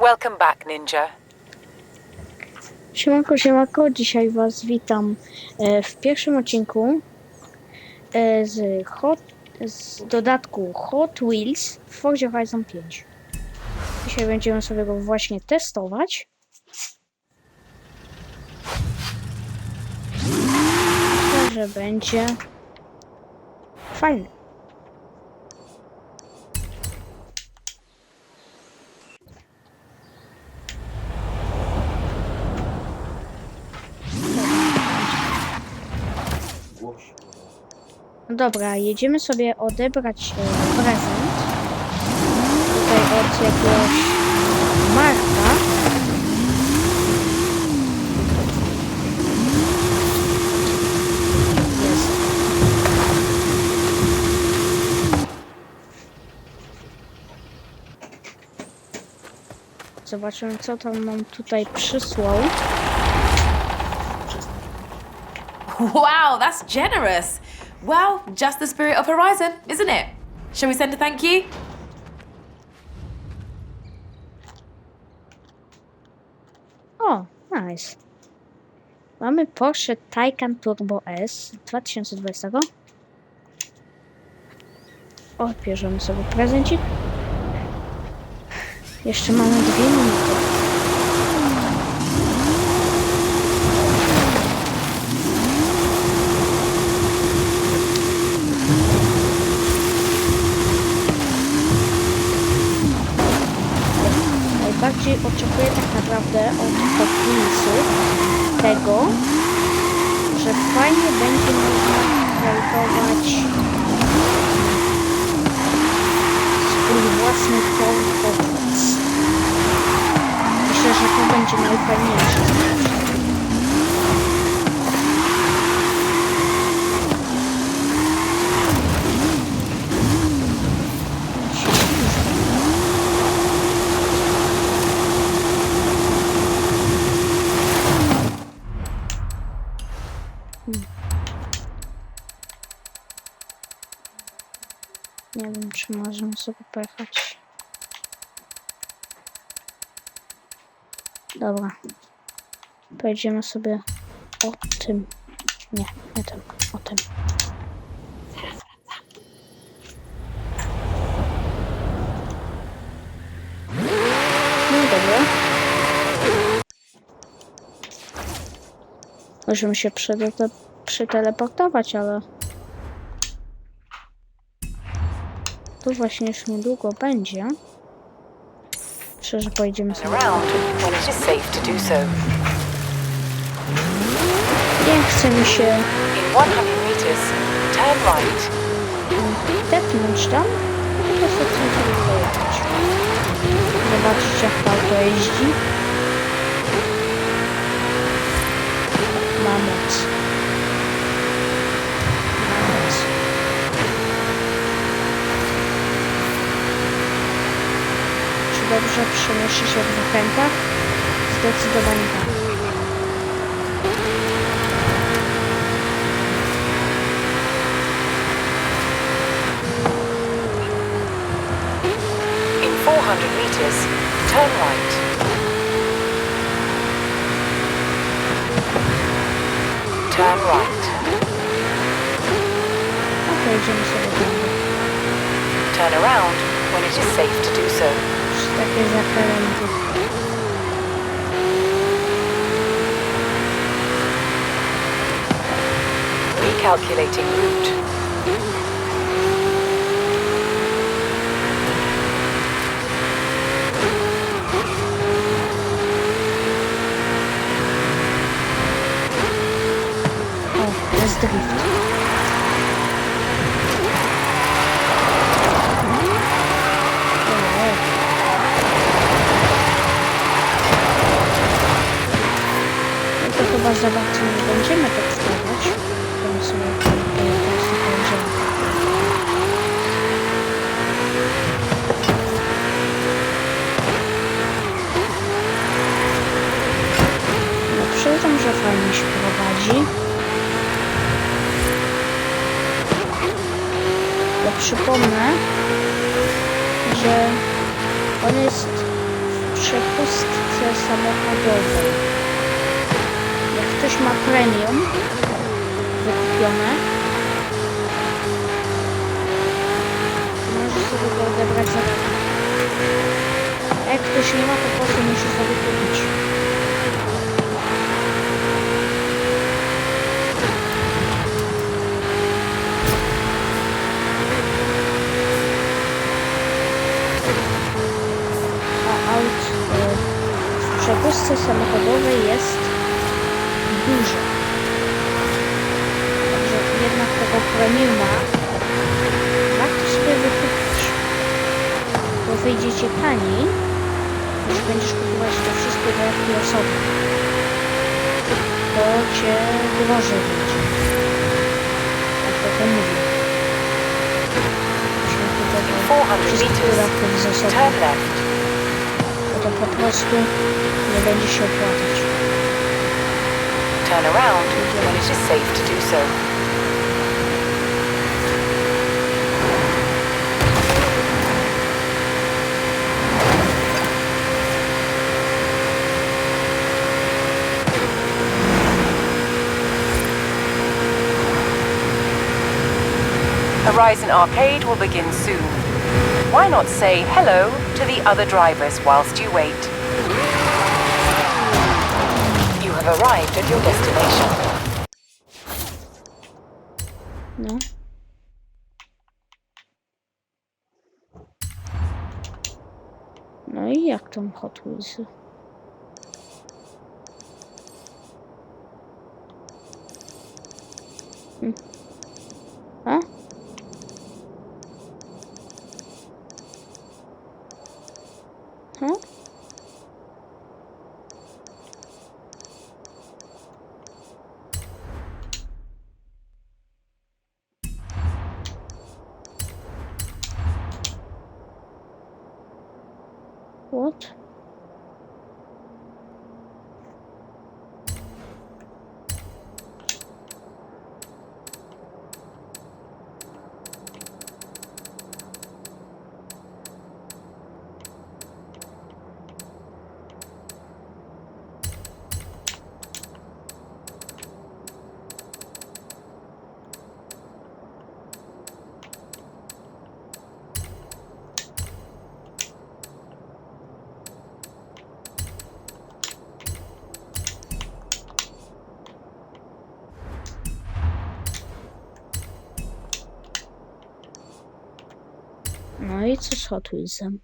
Welcome back, Ninja. Siemanko, siemanko, dzisiaj Was witam e, w pierwszym odcinku e, z, hot, z dodatku Hot Wheels w Forza Horizon 5. Dzisiaj będziemy sobie go właśnie testować. Myślę, że będzie fajny. No dobra, jedziemy sobie odebrać e, prezent. Tutaj od jakiegoś Marka. Zobaczymy, co tam nam tutaj przysłał. Wow, that's generous. Well, just the spirit of Horizon, isn't it? Shall we send a thank you? O, nice. Mamy Porsche Taycan Turbo S 2020. Odbierzemy sobie prezencik. Jeszcze mamy dwie minuty. Najbardziej oczekuję tak naprawdę od Hot Wheelsów tego, że fajnie będzie można kreować swój własny Wheels. Myślę, że to będzie najfajniejsze. Nie wiem, czy możemy sobie pojechać. Dobra. Pojedziemy sobie o tym. Nie, nie tym. O tym. No dobra. Możemy się przede- przeteleportować, ale... To właśnie już niedługo będzie. Myślę, że pojedziemy sobie. Nie chce mi się In 100 meters, turn right. tepnąć tam, po prostu chcę sobie pojechać. Zobaczyć jak to jeździ. Ma moc. Ma moc. Czy dobrze przemieszczy się w zakrętach? Zdecydowanie tak. In 400 meters, turn right. Turn right. No to jedziemy. Turn around when it is safe to do so. Takie zakręty. Recalculating route. Za bardzo nie będziemy tak stawać. To sobie pojedziemy. No przyznam, że fajnie się prowadzi. Ja przypomnę, że on jest w przepustce samochodowej. Jak ktoś ma premium wykupione, może sobie go odebrać za darmo. Jak ktoś nie ma, to po prostu musi sobie kupić. Przepustce samochodowej jest dużo. Także jednak tego premiuma warto sobie wykupić. Bo wyjdziecie taniej, niż będziesz kupować to wszystko do jakiej osoby. To cię drożej wyjdzie. Jak to to mówię. Jeśli kupować 400 wszystkich meters. dodatków z osobą bo to po prostu nie będzie się opłacać. Turn around when it is safe to do so. Horizon Arcade will begin soon. Why not say hello to the other drivers whilst you wait? Have arrived at your destination. No. No i jak tam Hot Wheelsy? No i co z Hot Wheelsem?